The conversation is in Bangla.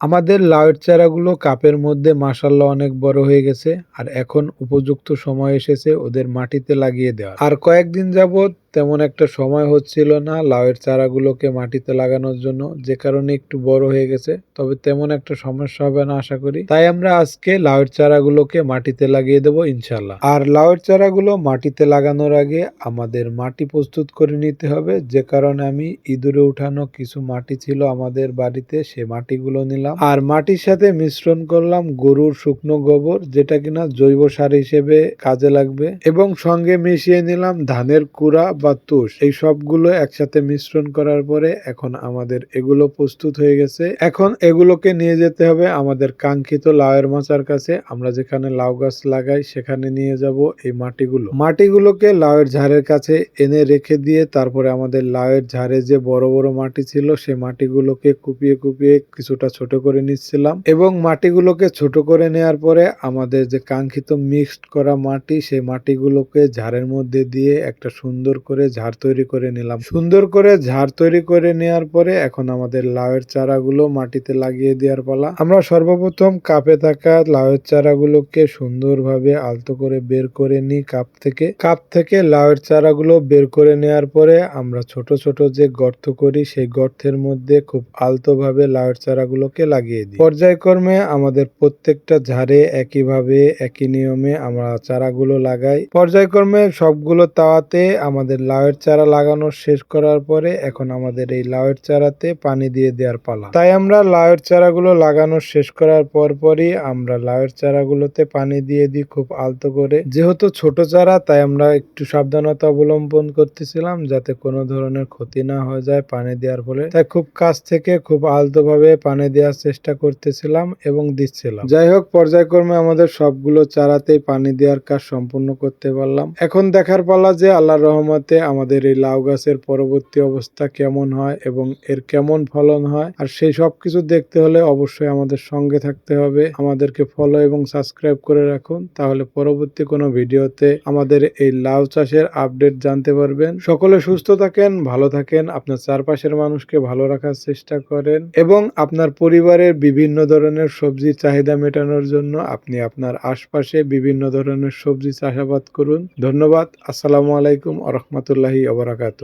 আমাদের লাউয়ের চারাগুলো কাপের মধ্যে মাসাল্লাহ অনেক বড় হয়ে গেছে, আর এখন উপযুক্ত সময় এসেছে ওদের মাটিতে লাগিয়ে দেওয়া আর কয়েকদিন যাবত তেমন একটা সময় হচ্ছিল না লাউয়ের চারাগুলোকে মাটিতে লাগানোর জন্য। যে কারণে একটু বড় হয়ে গেছে, তবে তেমন একটা সমস্যা হবে না আশা করি। তাই আমরা আজকে লাউয়ের চারাগুলোকে মাটিতে লাগিয়ে দেবো ইনশাল্লাহ আর লাউয়ের চারাগুলো মাটিতে লাগানোর আগে আমাদের মাটি প্রস্তুত করে নিতে হবে। যে কারণে আমি ইঁদুরে উঠানো কিছু মাটি ছিল আমাদের বাড়িতে, সে মাটিগুলো নিলাম। আর মাটির সাথে মিশ্রণ করলাম গরুর শুকনো গোবর, যেটা কিনা জৈব সার হিসেবে কাজে লাগবে। এবং সঙ্গে মিশিয়ে নিলাম ধানের কুড়া বা তুষ, এই সবগুলো একসাথে মিশ্রণ করার পরে এখন আমাদের এগুলো প্রস্তুত হয়ে গেছে। এখন এগুলোকে নিয়ে যেতে হবে আমাদের কাঙ্ক্ষিত লাউয়ের মাচার কাছে। আমরা যেখানে লাউ গাছ লাগাই সেখানে নিয়ে যাব এই মাটিগুলো। মাটিগুলোকে লাউয়ের ঝাড়ের কাছে এনে রেখে দিয়ে তারপরে আমাদের লাউয়ের ঝাড়ে যে বড় বড় মাটি ছিল সেই মাটিগুলোকে কুপিয়ে কুপিয়ে কিছুটা ছোট করে নিচ্ছিলাম এবং মাটিগুলোকে ছোট করে নেওয়ার পরে আমাদের যে কাঙ্ক্ষিত মিক্সড করা মাটি, সেই মাটিগুলোকে ঝাড়ের মধ্যে দিয়ে একটা সুন্দর করে ঝাড় তৈরি করে নিলাম। সুন্দর করে ঝাড় তৈরি করে নেওয়ার পরে এখন আমাদের লাউয়ের চারাগুলো মাটিতে লাগিয়ে দেওয়ার পালা। আমরা সর্বপ্রথম কাপে থাকা লাউয়ের চারাগুলোকে সুন্দরভাবে আলতো করে বের করে নিই কাপ থেকে। কাপ থেকে লাউয়ের চারাগুলো বের করে নেওয়ার পরে আমরা ছোট ছোট যে গর্ত করি, সেই গর্তের মধ্যে খুব আলতোভাবে লাউয়ের চারাগুলোকে লাগিয়ে দিই। পর্যায়ক্রমে আমাদের প্রত্যেকটা ঝাড়ে একইভাবে, একই নিয়মে আমরা চারাগুলো লাগাই। পর্যায়ক্রমে সবগুলো তাওয়াতে আমাদের লাউয়ের চারা লাগানো শেষ করার পরে এখন আমাদের এই লাউয়ের চারাতে পানি দিয়ে দেওয়ার পালা। তাই আমরা লাউয়ের চারাগুলো লাগানো শেষ করার পরপরই আমরা লাউয়ের চারাগুলোতে পানি দিয়ে দিই খুব আলতো করে। যেহেতু ছোট চারা, তাই আমরা একটু সাবধানতা অবলম্বন করতেছিলাম যাতে কোনো ধরনের ক্ষতি না হয়ে যায় পানি দেওয়ার ফলে। তাই খুব কাছ থেকে খুব আলতো ভাবে পানি দেওয়ার চেষ্টা করতেছিলাম এবং দিচ্ছিলাম। যাই হোক, পর্যায়ক্রমে আমাদের সবগুলো চারাতেই পানি দেওয়ার কাজ সম্পূর্ণ করতে পারলাম। এখন দেখার পালা যে আল্লাহর রহমতে আমাদের এই লাউ গাছের পরবর্তী অবস্থা কেমন হয় এবং এর কেমন ফলন হয়, আর সেই সব কিছু দেখতে হলে অবশ্যই আমাদের সঙ্গে থাকতে হবে। আমাদেরকে ফলো এবং সাবস্ক্রাইব করে রাখুন, তাহলে পরবর্তী কোনো ভিডিওতে আমাদের এই লাউ চাষের আপডেট জানতে পারবেন। সকলে সুস্থ থাকেন, ভালো থাকেন, আপনার চারপাশের মানুষকে ভালো রাখার চেষ্টা করেন, এবং আপনার পরিবারের বিভিন্ন ধরনের সবজি চাহিদা মেটানোর জন্য আপনি আপনার আশপাশে বিভিন্ন ধরনের সবজি চাষাবাদ করুন। ধন্যবাদ, আসসালামু আলাইকুম আ রহমতুল্লাহি আবরাকাত